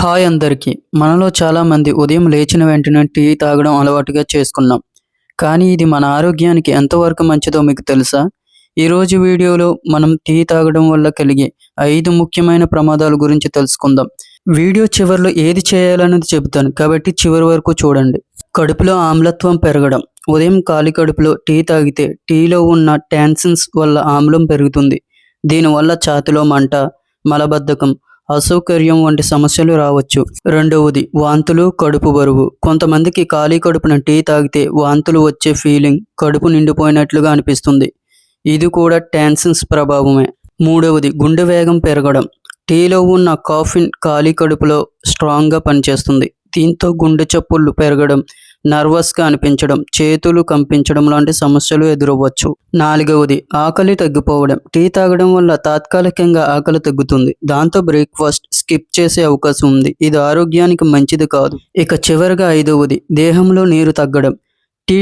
Hi అందరికీ. మనలో చాలామంది ఉదయం లేచిన వెంటనే టీ తాగడం అలవాటుగా చేసుకున్నాం. కానీ ఇది మన ఆరోగ్యానికి ఎంతవరకు మంచిదో మీకు తెలుసా? ఈరోజు వీడియోలో మనం టీ తాగడం వల్ల కలిగే ఐదు ముఖ్యమైన ప్రమాదాల గురించి తెలుసుకుందాం. వీడియో చివరిలో ఏది చేయాలనేది చెబుతాను. కాబట్టి చివరి వరకు చూడండి. కడుపులో ఆమ్లత్వం పెరగడం. ఉదయం ఖాళీ కడుపులో టీ తాగితే టీలో ఉన్న టాన్సిన్స్ వల్ల ఆమ్లం పెరుగుతుంది. దీనివల్ల ఛాతిలో మంట మలబద్ధకం అసౌకర్యం వంటి సమస్యలు రావచ్చు. రెండవది వాంతులు కడుపు బరువు. కొంతమందికి ఖాళీ కడుపున టీ తాగితే వాంతులు వచ్చే ఫీలింగ్ కడుపు నిండిపోయినట్లుగా అనిపిస్తుంది. ఇది కూడా టాన్సన్స్ ప్రభావమే. మూడవది గుండె వేగం పెరగడం. టీలో ఉన్న కాఫిన్ ఖాళీ కడుపులో స్ట్రాంగ్గా పనిచేస్తుంది. దీంతో గుండె చప్పుళ్ళు పెరగడం నర్వస్గా అనిపించడం చేతులు కంపించడం లాంటి సమస్యలు ఎదురవ్వచ్చు. నాలుగవది ఆకలి తగ్గిపోవడం. టీ తాగడం వల్ల తాత్కాలికంగా ఆకలి తగ్గుతుంది. దాంతో బ్రేక్ఫాస్ట్ స్కిప్ చేసే అవకాశం ఉంది. ఇది ఆరోగ్యానికి మంచిది కాదు. ఇక చివరిగా ఐదవది దేహంలో నీరు తగ్గడం. టీ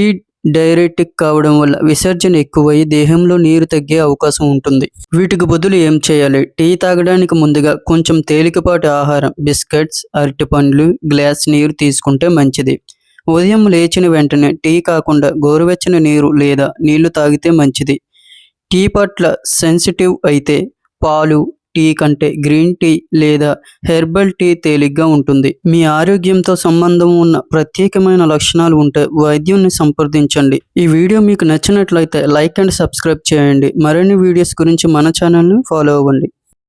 డైరెటిక్ కావడం వల్ల విసర్జన ఎక్కువై దేహంలో నీరు తగ్గే అవకాశం ఉంటుంది. వీటికి బదులు ఏం చేయాలి? టీ తాగడానికి ముందుగా కొంచెం తేలికపాటి ఆహారం బిస్కెట్స్ అరటిపండ్లు గ్లాస్ నీరు తీసుకుంటే మంచిది. ఉదయం లేచిన వెంటనే టీ కాకుండా గోరువెచ్చని నీరు లేదా నీళ్ళు తాగితే మంచిది. టీ పట్ల సెన్సిటివ్ అయితే పాలు టీ కంటే గ్రీన్ టీ లేదా హెర్బల్ టీ తేలిగ్గా ఉంటుంది. మీ ఆరోగ్యంతో సంబంధం ఉన్న ప్రత్యేకమైన లక్షణాలు ఉంటే వైద్యుని సంప్రదించండి. ఈ వీడియో మీకు నచ్చినట్లయితే లైక్ అండ్ సబ్స్క్రైబ్ చేయండి. మరిన్ని వీడియోస్ గురించి మన ఛానల్ని ఫాలో అవ్వండి.